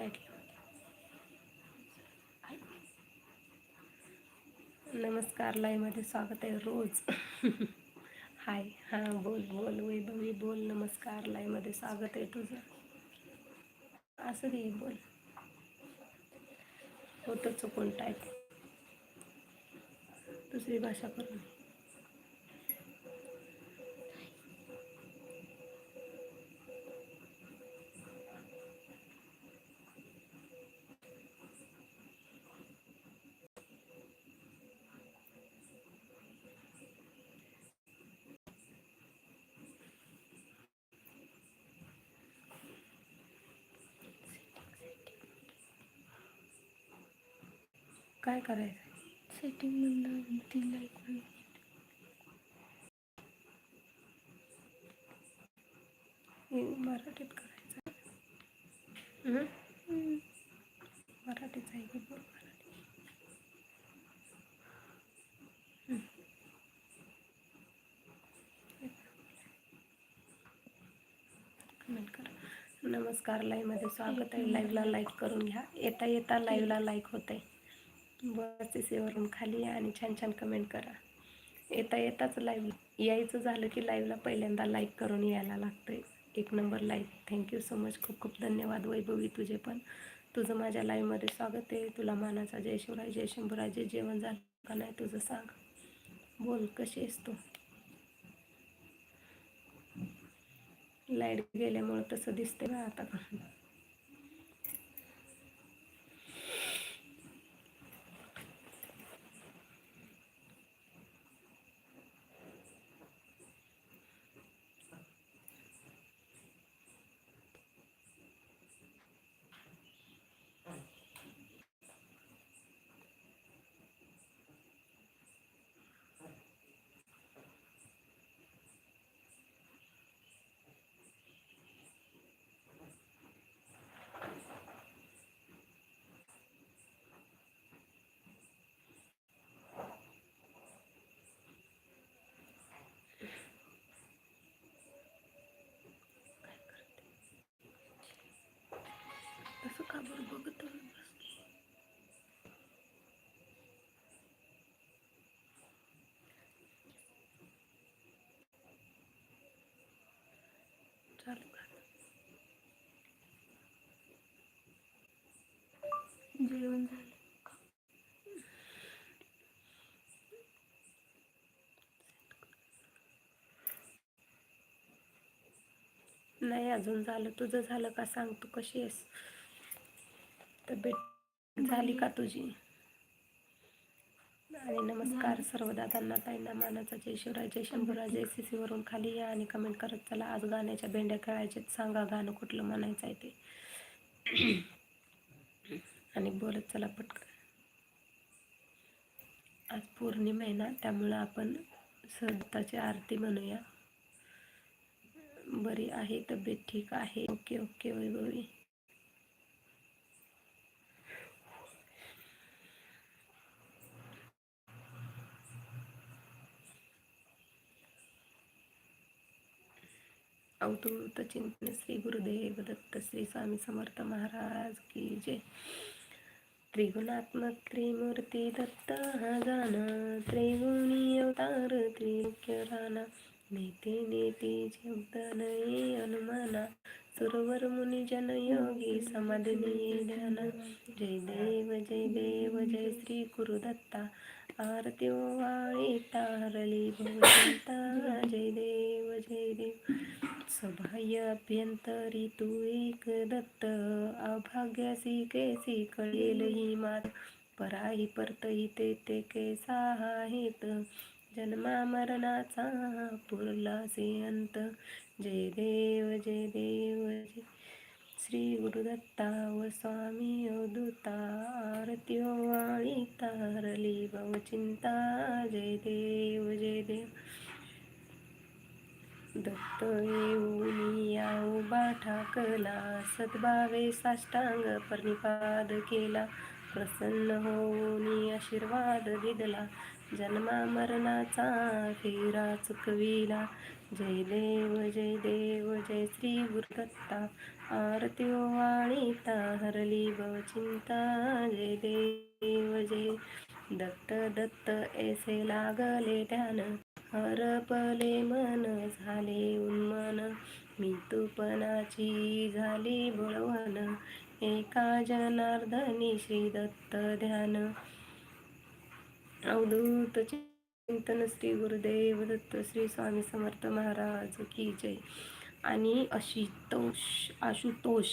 Light नमस्कार लाईव्हमध्ये स्वागत आहे रोज. हाय हां बोल बोल वैभवी बोल. नमस्कार लाईव्हमध्ये स्वागत आहे तुझं. असं दे बोल. होतं चुकून टाईप दुसरी भाषा करून. काय करायचं सेटिंग ती लाईक मराठीत करायचं? मराठीच आहे की बोल मराठी. कमेंट करा. नमस्कार लाईव्हमध्ये स्वागत आहे. लाईव्हला लाईक करून घ्या. येता येता लाईव्हला लाईक होते बसेसीवरून खाली या आणि छान छान कमेंट करा. येता येताच लाईव्ह यायचं झालं की लाईव्हला पहिल्यांदा लाईक करून यायला लागतं एक number like thank you so much खूप खूप धन्यवाद वैभवी तुझे पण. तुझं माझ्या लाईव्हमध्ये स्वागत आहे. तुला मानाचा जय शिवराय जय शंभूराय जे जेवण झालं का नाही तुझं सांग. बोल कशी आहेस तू? लाइट गेल्यामुळं तसं दिसते ना आता असं का बरं बघत बसली चालू का जेवण झालं का नाही अजून झालं. तुझं झालं का? सांग तू कशी आहेस? तब्येत झाली का तुझी? आणि नमस्कार सर्व दादांना ताईंना मानाचा जय शिवराय जय शंभूराय जय सीसीवरून खाली या आणि कमेंट करत चला. आज गाण्याच्या भेंड्या खेळायचे सांगा गाणं कुठलं म्हणायचं आहे ते. आणि बोलत चला पटकन. आज पौर्णिमा आहे ना त्यामुळं आपण सदताची आरती म्हणूया. बरी आहे तब्येत ठीक आहे? ओके ओके वैभवी अवधूत चिंतन श्री गुरुदेव दत्त श्री स्वामी समर्थ महाराज की जय. त्रिगुणात्मक त्रिमूर्ती दत्त हा जाना त्रिगुणी अवतार त्रिमुख्य राणा. नेते नेते शब्द नये अनुमाना सुरवर मुनी जन योगी समाधनी ध्यान. जय देव जय देव जय श्री गुरुदत्ता. आरती वाळी तारली भगवंता. जय देव जय देव. सबाह्य अभ्यंतरी तू एक दत्त. अभाग्यासी केसी कळेल ही मात. पराही परतही ते ते केसा आहेत? जन्मा मरणाचा पुरलासे अंत. जय देव जय देव जय श्री गुरुदत्ता व स्वामी अवधूता आरती वाळी तारली भवचिंता जय देव जय देव. दत्त येऊनिया उभा ठाकला सद्भावे साष्टांग परिपाद केला. प्रसन्न होऊनी आशीर्वाद दिदला जन्मा मरणाचा फेरा चुकविला. जय देव जय देव जय श्री गुरुदत्ता. आरती वाणीता हरली चिंता जय देव जय दत्त दत्त ऐसे लागले ध्यान हरपले मन झाले उन्मन. मी तुपणाची झाली बळवण. एका जनार्दनी श्री दत्त ध्यान. अवधूत चिंतन श्री गुरुदेव दत्त श्री स्वामी समर्थ महाराज की जय. आणि आशुतोष आशुतोष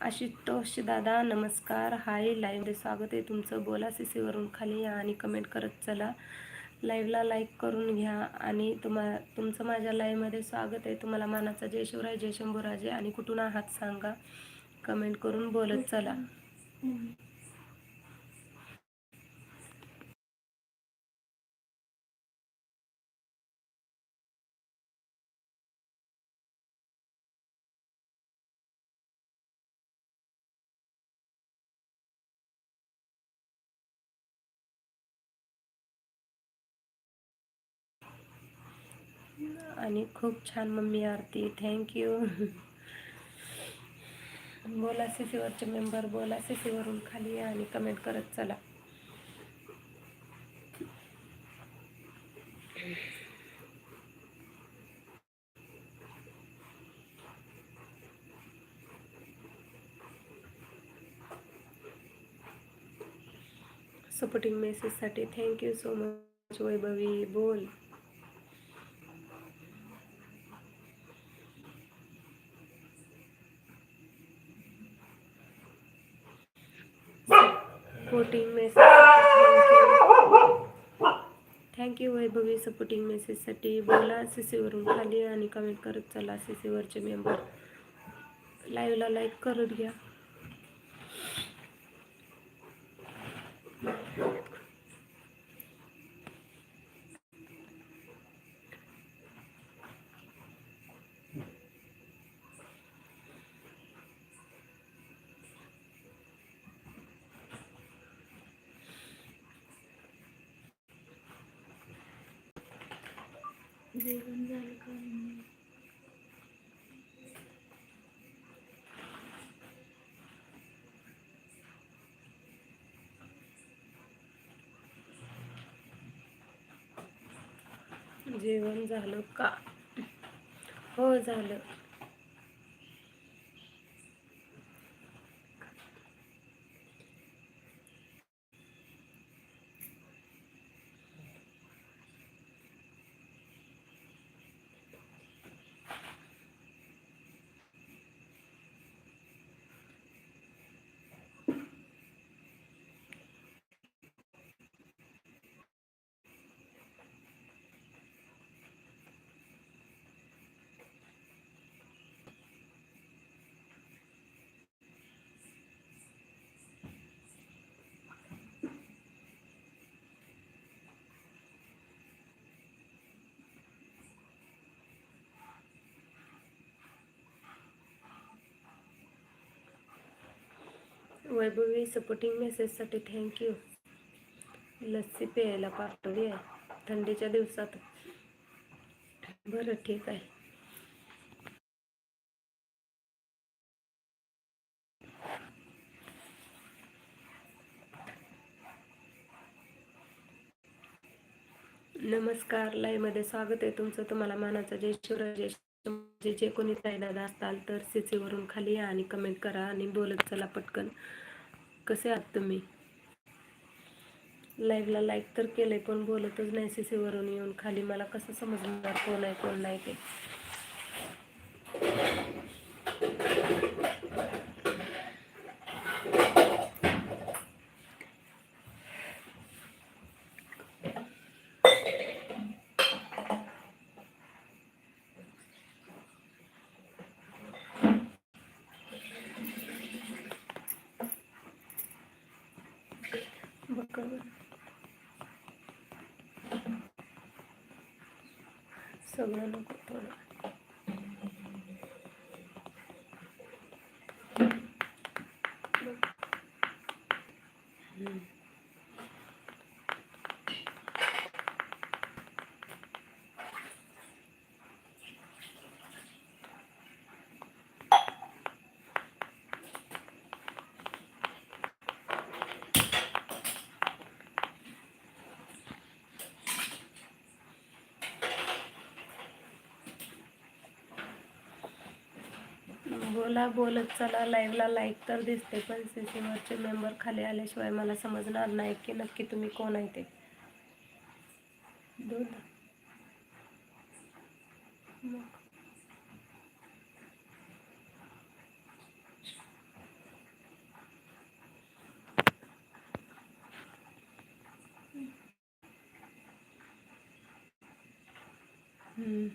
आशुतोष दादा नमस्कार. हाय लाईव्हमध्ये स्वागत आहे तुमचं. बोला सीसीवरून खाली या आणि कमेंट करत चला. लाईव्हला लाईक करून घ्या आणि तुम्हा तुमचं माझ्या लाईव्हमध्ये स्वागत आहे. तुम्हाला मानाचा जय शिवराय जय शंभूराजे आणि कुठून आहात सांगा. कमेंट करून बोलत चला. आणि खूप छान मम्मी आरती. थँक्यू बोला सीसीवरचे मेंबर बोला सीसीवरून खाली आणि कमेंट करत चला. Supporting मेसेजसाठी thank you so much Vaibhavi. बोल. Supporting message thank you Vaibhavi supporting मेसेजसाठी बोला सीसीवरून खाली आणि कमेंट करत चला सीसीवरचे मेंबर लाईव्हला लाईक करत घ्या. जेवण झालं का जेवण झालं का? हो झालं. वैभवी सपोर्टिंग मेसेजसाठी थँक्यू लस्सी प्यायला पाठवली आहे. थंडीच्या दिवसात. बरं ठीक आहे. नमस्कार लाईमध्ये स्वागत आहे तुमचं. तुम्हाला मानाचा जय शिवराज जय जे जे कोणी दादा असताल तर सीसीवरून खाली या आणि कमेंट करा आणि बोलत चला पटकन. कसे आहात तुम्ही? लाईव्हला लाईक तर केलंय पण बोलतच नाही सीसीवरून येऊन. खाली मला कसं समजणार कोण आहे कोण नाही ते. सगळं नको बोला बोलत चला. लाईव्हला लाईक तर दिसते पण सी सीसीवरचे मेंबर खाली आल्याशिवाय मला समजणार नाही की नक्की तुम्ही कोण आहे ते. दूध मग Mm.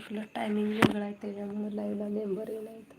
आपलं टायमिंग वेगळं आहे त्याच्यामुळे लाईव्हला मेंबर येणार